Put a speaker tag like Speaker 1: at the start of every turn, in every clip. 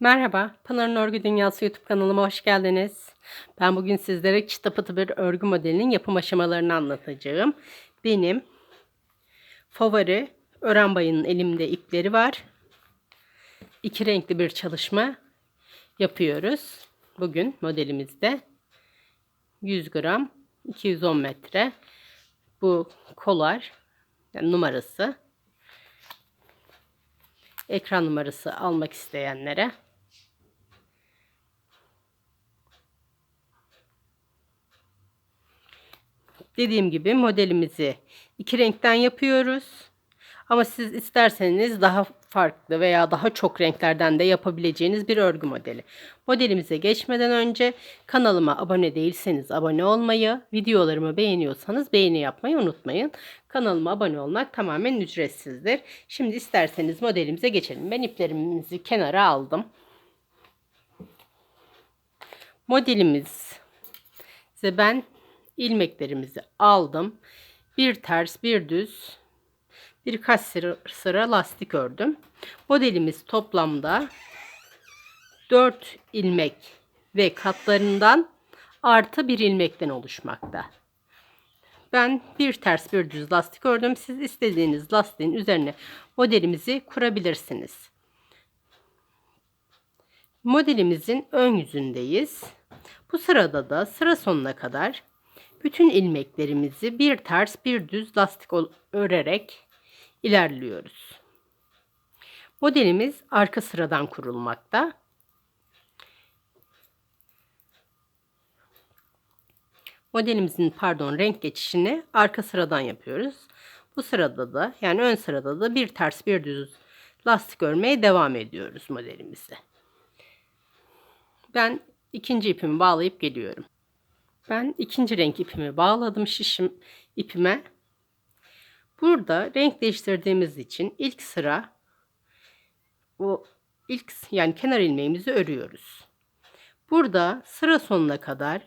Speaker 1: Merhaba, Pınar'ın Örgü Dünyası YouTube kanalıma hoş geldiniz. Ben bugün sizlere çıta pıtı bir örgü modelinin yapım aşamalarını anlatacağım. Benim favori ören bayının elimde ipleri var. İki renkli bir çalışma yapıyoruz. Bugün modelimizde 100 gram 210 metre bu kolar yani numarası ekran numarası almak isteyenlere dediğim gibi modelimizi iki renkten yapıyoruz. Ama siz isterseniz daha farklı veya daha çok renklerden de yapabileceğiniz bir örgü modeli. Modelimize geçmeden önce kanalıma abone değilseniz abone olmayı, videolarımı beğeniyorsanız beğeni yapmayı unutmayın. Kanalıma abone olmak tamamen ücretsizdir. Şimdi isterseniz modelimize geçelim. Ben iplerimizi kenara aldım. Modelimiz ben ilmeklerimizi aldım. Bir ters bir düz birkaç sıra, sıra lastik ördüm. Modelimiz toplamda 4 ilmek ve katlarından artı bir ilmekten oluşmakta. Ben bir ters bir düz lastik ördüm. Siz istediğiniz lastiğin üzerine modelimizi kurabilirsiniz. Modelimizin ön yüzündeyiz. Bu sırada da sıra sonuna kadar bütün ilmeklerimizi bir ters bir düz lastik örerek ilerliyoruz. Modelimiz arka sıradan kurulmakta. Modelimizin pardon renk geçişini arka sıradan yapıyoruz. Bu sırada da yani ön sırada da bir ters bir düz lastik örmeye devam ediyoruz modelimizi. Ben ikinci ipimi bağlayıp geliyorum. Ben ikinci renk ipimi bağladım şişim ipime. Burada renk değiştirdiğimiz için ilk sıra o ilk yani kenar ilmeğimizi örüyoruz. Burada sıra sonuna kadar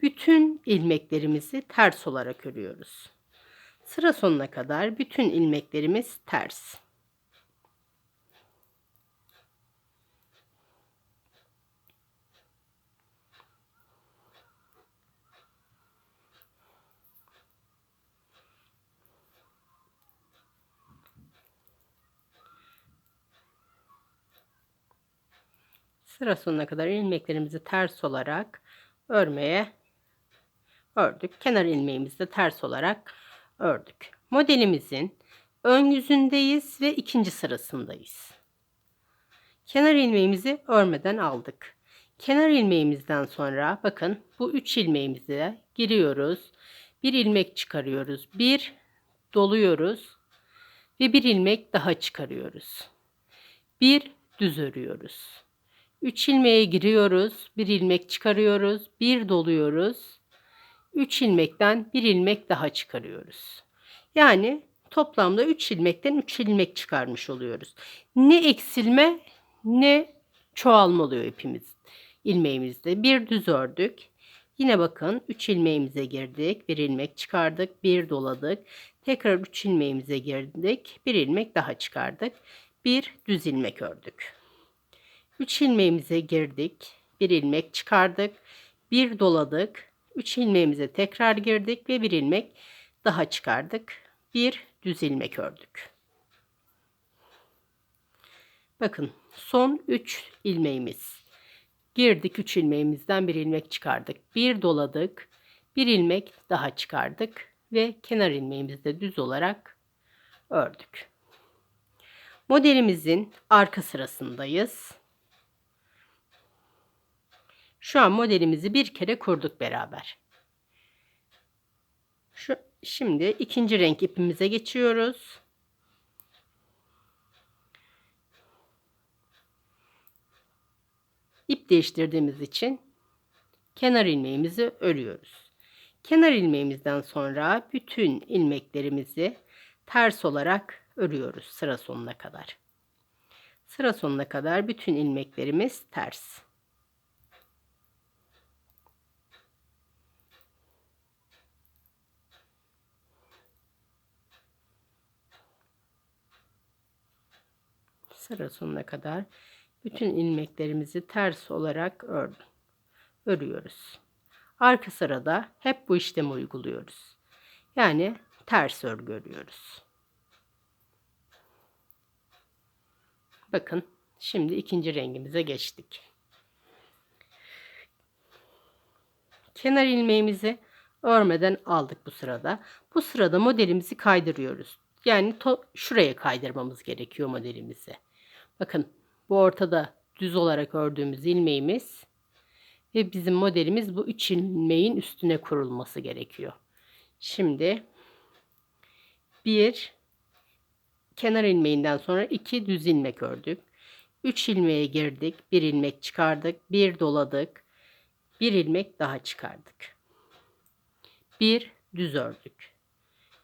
Speaker 1: bütün ilmeklerimizi ters olarak örüyoruz. Sıra sonuna kadar bütün ilmeklerimiz ters. Sıra sonuna kadar ilmeklerimizi ters olarak örmeye ördük. Kenar ilmeğimizi de ters olarak ördük. Modelimizin ön yüzündeyiz ve ikinci sırasındayız. Kenar ilmeğimizi örmeden aldık. Kenar ilmeğimizden sonra bakın bu üç ilmeğimize giriyoruz. Bir ilmek çıkarıyoruz. Bir doluyoruz ve bir ilmek daha çıkarıyoruz. Bir düz örüyoruz. 3 ilmeğe giriyoruz. Bir ilmek çıkarıyoruz. Bir doluyoruz. 3 ilmekten bir ilmek daha çıkarıyoruz. Yani toplamda 3 ilmekten 3 ilmek çıkarmış oluyoruz. Ne eksilme ne çoğalma oluyor ipimiz ilmeğimizde. Bir düz ördük. Yine bakın 3 ilmeğimize girdik. Bir ilmek çıkardık. Bir doladık. Tekrar 3 ilmeğimize girdik. Bir ilmek daha çıkardık. Bir düz ilmek ördük. 3 ilmeğimize girdik. Bir ilmek çıkardık. Bir doladık. 3 ilmeğimize tekrar girdik ve bir ilmek daha çıkardık. Bir düz ilmek ördük. Bakın son 3 ilmeğimiz. Girdik 3 ilmeğimizden bir ilmek çıkardık. Bir doladık. Bir ilmek daha çıkardık ve kenar ilmeğimizde düz olarak ördük. Modelimizin arka sırasındayız. Şu an modelimizi bir kere kurduk beraber. Şu, şimdi ikinci renk ipimize geçiyoruz. İp değiştirdiğimiz için kenar ilmeğimizi örüyoruz. Kenar ilmeğimizden sonra bütün ilmeklerimizi ters olarak örüyoruz sıra sonuna kadar. Sıra sonuna kadar bütün ilmeklerimiz ters. Sıra sonuna kadar Bütün ilmeklerimizi ters olarak ör, örüyoruz. Arka sırada hep bu işlemi uyguluyoruz. Yani ters örgü örüyoruz. Bakın şimdi ikinci rengimize geçtik. Kenar ilmeğimizi örmeden aldık bu sırada. Bu sırada modelimizi kaydırıyoruz. Yani şuraya kaydırmamız gerekiyor modelimizi. Bakın bu ortada düz olarak ördüğümüz ilmeğimiz ve bizim modelimiz bu üç ilmeğin üstüne kurulması gerekiyor. Şimdi bir kenar ilmeğinden sonra iki düz ilmek ördük. 3 ilmeğe girdik, bir ilmek çıkardık, bir doladık, bir ilmek daha çıkardık. Bir düz ördük.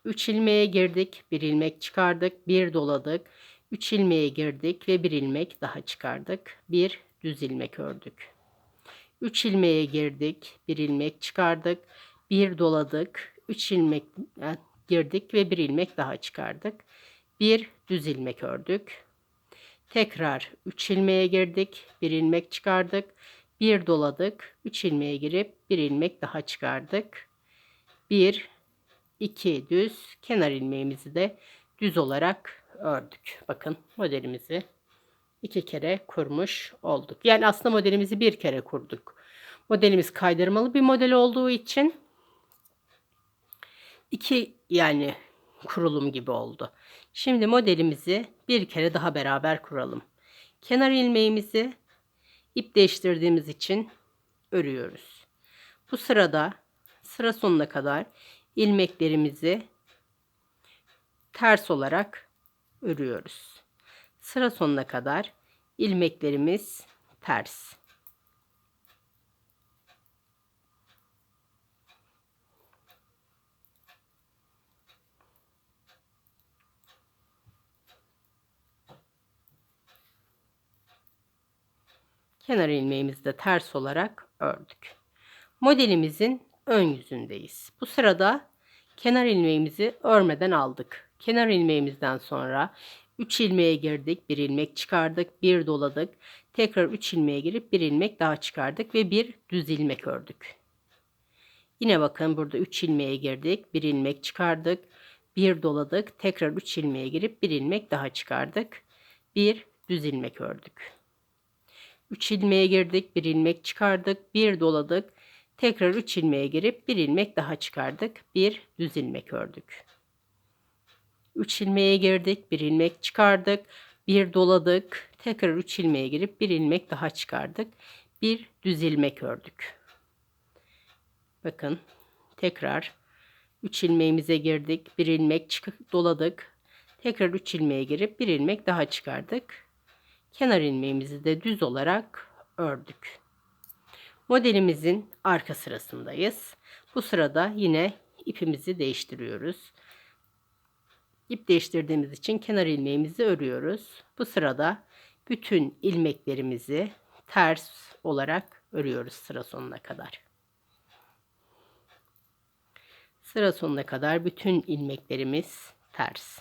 Speaker 1: 3 ilmeğe girdik, bir ilmek çıkardık, bir doladık, 3 ilmeğe girdik ve bir ilmek daha çıkardık. Bir düz ilmek ördük. 3 ilmeğe girdik, bir ilmek çıkardık, bir doladık, 3 ilmek e, girdik ve bir ilmek daha çıkardık. Bir düz ilmek ördük. Tekrar 3 ilmeğe girdik, bir ilmek çıkardık, bir doladık, 3 ilmeğe girip bir ilmek daha çıkardık. 1 2 düz kenar ilmeğimizi de düz olarak ördük. Bakın modelimizi iki kere kurmuş olduk. Yani aslında modelimizi bir kere kurduk. Modelimiz kaydırmalı bir model olduğu için iki yani kurulum gibi oldu. Şimdi modelimizi bir kere daha beraber kuralım. Kenar ilmeğimizi ip değiştirdiğimiz için örüyoruz. Bu sırada sıra sonuna kadar ilmeklerimizi ters olarak örüyoruz. Sıra sonuna kadar ilmeklerimiz ters. kenar ilmeğimizi de ters olarak ördük. Modelimizin ön yüzündeyiz. Bu sırada kenar ilmeğimizi örmeden aldık. Kenar ilmeğimizden sonra 3 ilmeğe girdik, bir ilmek çıkardık, bir doladık. Tekrar 3 ilmeğe girip bir ilmek daha çıkardık ve bir düz ilmek ördük. Yine bakın burada 3 ilmeğe girdik, bir ilmek çıkardık, bir doladık. Tekrar 3 ilmeğe girip bir ilmek daha çıkardık. Bir düz ilmek ördük. 3 ilmeğe girdik, bir ilmek çıkardık, bir doladık. Tekrar 3 ilmeğe girip bir ilmek daha çıkardık. Bir düz ilmek ördük. 3 ilmeğe girdik, bir ilmek çıkardık, bir doladık. Tekrar 3 ilmeğe girip bir ilmek daha çıkardık. Bir düz ilmek ördük. Bakın tekrar 3 ilmeğimize girdik, bir ilmek çıkıp doladık. Tekrar 3 ilmeğe girip bir ilmek daha çıkardık. Kenar ilmeğimizi de düz olarak ördük. Modelimizin arka sırasındayız. Bu sırada yine ipimizi değiştiriyoruz. İp değiştirdiğimiz için kenar ilmeğimizi örüyoruz. Bu sırada bütün ilmeklerimizi ters olarak örüyoruz sıra sonuna kadar. Sıra sonuna kadar bütün ilmeklerimiz ters.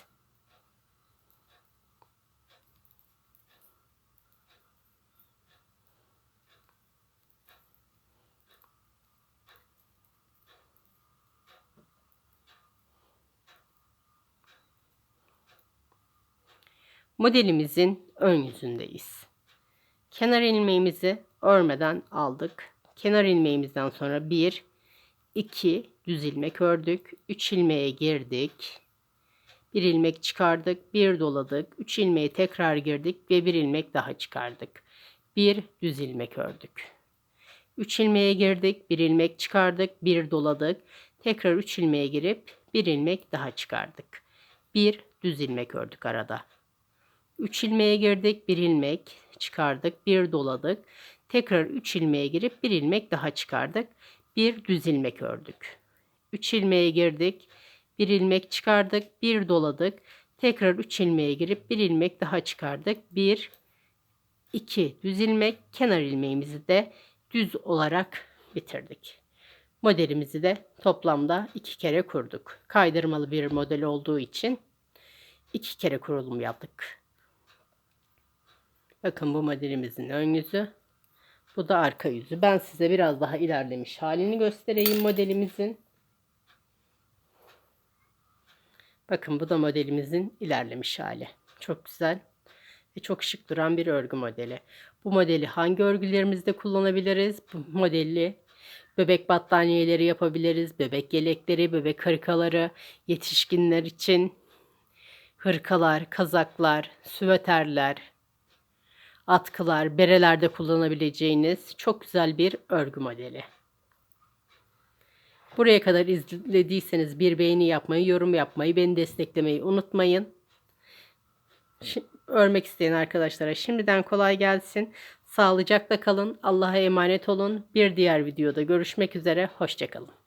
Speaker 1: Modelimizin ön yüzündeyiz. Kenar ilmeğimizi örmeden aldık. Kenar ilmeğimizden sonra 1, 2 düz ilmek ördük. 3 ilmeğe girdik. Bir ilmek çıkardık, bir doladık. 3 ilmeğe tekrar girdik ve bir ilmek daha çıkardık. Bir düz ilmek ördük. 3 ilmeğe girdik, bir ilmek çıkardık, bir doladık. Tekrar 3 ilmeğe girip bir ilmek daha çıkardık. Bir düz ilmek ördük arada. 3 ilmeğe girdik. 1 ilmek çıkardık. 1 doladık. Tekrar 3 ilmeğe girip 1 ilmek daha çıkardık. Bir düz ilmek ördük. 3 ilmeğe girdik. 1 ilmek çıkardık. 1 doladık. Tekrar 3 ilmeğe girip 1 ilmek daha çıkardık. 1 2 düz ilmek kenar ilmeğimizi de düz olarak bitirdik. Modelimizi de toplamda iki kere kurduk. Kaydırmalı bir model olduğu için iki kere kurulum yaptık. Bakın bu modelimizin ön yüzü. Bu da arka yüzü. Ben size biraz daha ilerlemiş halini göstereyim modelimizin. Bakın bu da modelimizin ilerlemiş hali. Çok güzel ve çok şık duran bir örgü modeli. Bu modeli hangi örgülerimizde kullanabiliriz? Bu modeli bebek battaniyeleri yapabiliriz. Bebek yelekleri, bebek hırkaları, yetişkinler için hırkalar, kazaklar, süveterler, atkılar, berelerde kullanabileceğiniz çok güzel bir örgü modeli. Buraya kadar izlediyseniz bir beğeni yapmayı, yorum yapmayı, beni desteklemeyi unutmayın. Şi- örmek isteyen arkadaşlara şimdiden kolay gelsin. Sağlıcakla kalın. Allah'a emanet olun. Bir diğer videoda görüşmek üzere. Hoşçakalın.